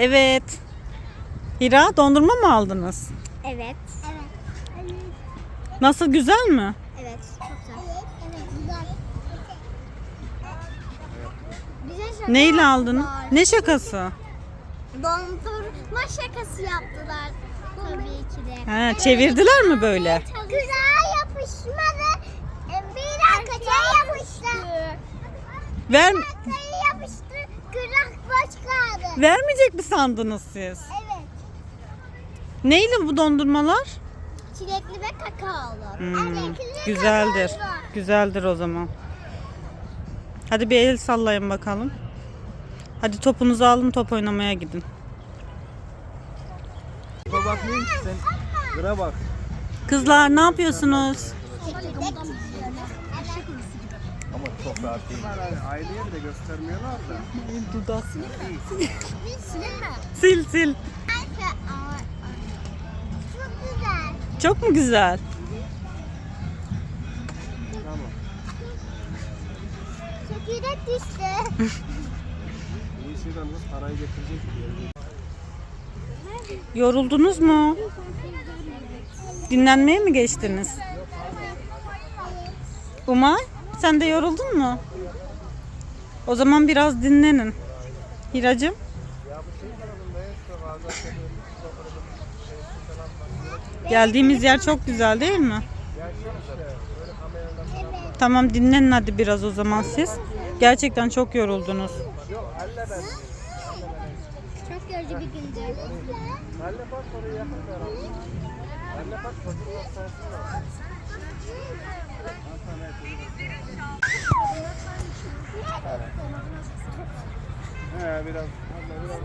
Evet. Hira dondurma mı aldınız? Evet. Evet. Nasıl güzel mi? Evet. Çok güzel. Evet. Güzel. Bize şaka Neyle aldın? Ne şakası? Dondurma şakası yaptılar. Tabii ki de. He, çevirdiler mi böyle? Güzel yapışmadı. Bir arkaya yapıştı. Ver, Arkaya vermeyecek mi sandınız siz? Evet. Neyle bu dondurmalar? Çilekli ve kakaolu. Hmm, güzeldir. Güzeldir o zaman. Hadi bir el sallayın bakalım. Hadi topunuzu alın top oynamaya gidin. Buna bakmayın ki sen. Buna bak. Kızlar ne yapıyorsunuz? Rahat değil. Aileye bile göstermiyorlar da. Dudak. Silin mi? Sil sil. Çok güzel. Çok mu güzel? Tamam. Çekirdek düştü. İyi şeyden nasıl parayı getirecek diye. Yoruldunuz mu? Dinlenmeye mi geçtiniz? Umay sen de yoruldun mu? O zaman biraz dinlenin. Hiracığım. Geldiğimiz yer çok güzel değil mi? Tamam dinlenin hadi biraz o zaman siz. Gerçekten çok yoruldunuz. Çok yorucu bir gündü. Halle bak oraya yakın. Halle bak çocuk. He biraz. Biraz.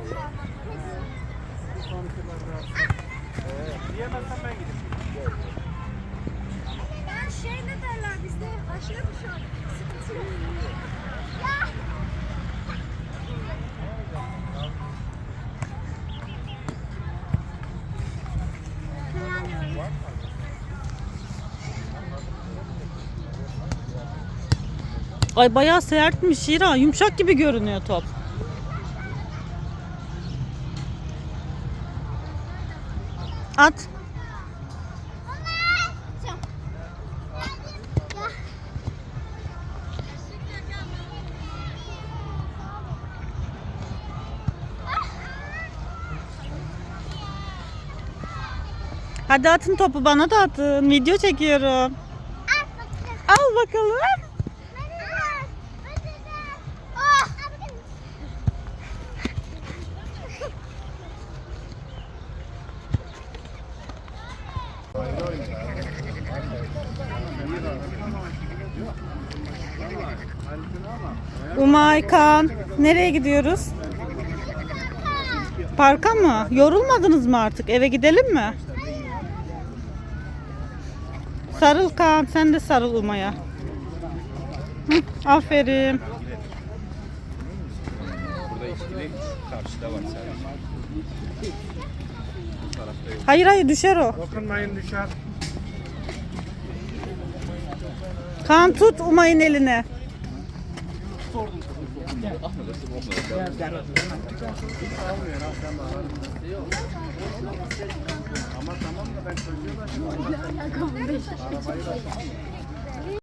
Bir sonrakiler biraz. Evet. Diyemezsen ben gideyim. Ben şey ne derler bizde aşırı şu an? Sıkıntı yok. Ya. Ay bayağı sertmiş Hira. Yumuşak gibi görünüyor top. At. Hadi atın topu bana da atın. Video çekiyorum. Al bakalım. Umay, Kaan, nereye gidiyoruz? Parka mı? Yorulmadınız mı artık? Eve gidelim mi? Sarıl Kaan, sen de sarıl Umay'a. Aferin. Hayır hayır düşer o. Dokunmayın düşer. Kaan tut Umay'ın eline. Ama tamam da ben Arabayı da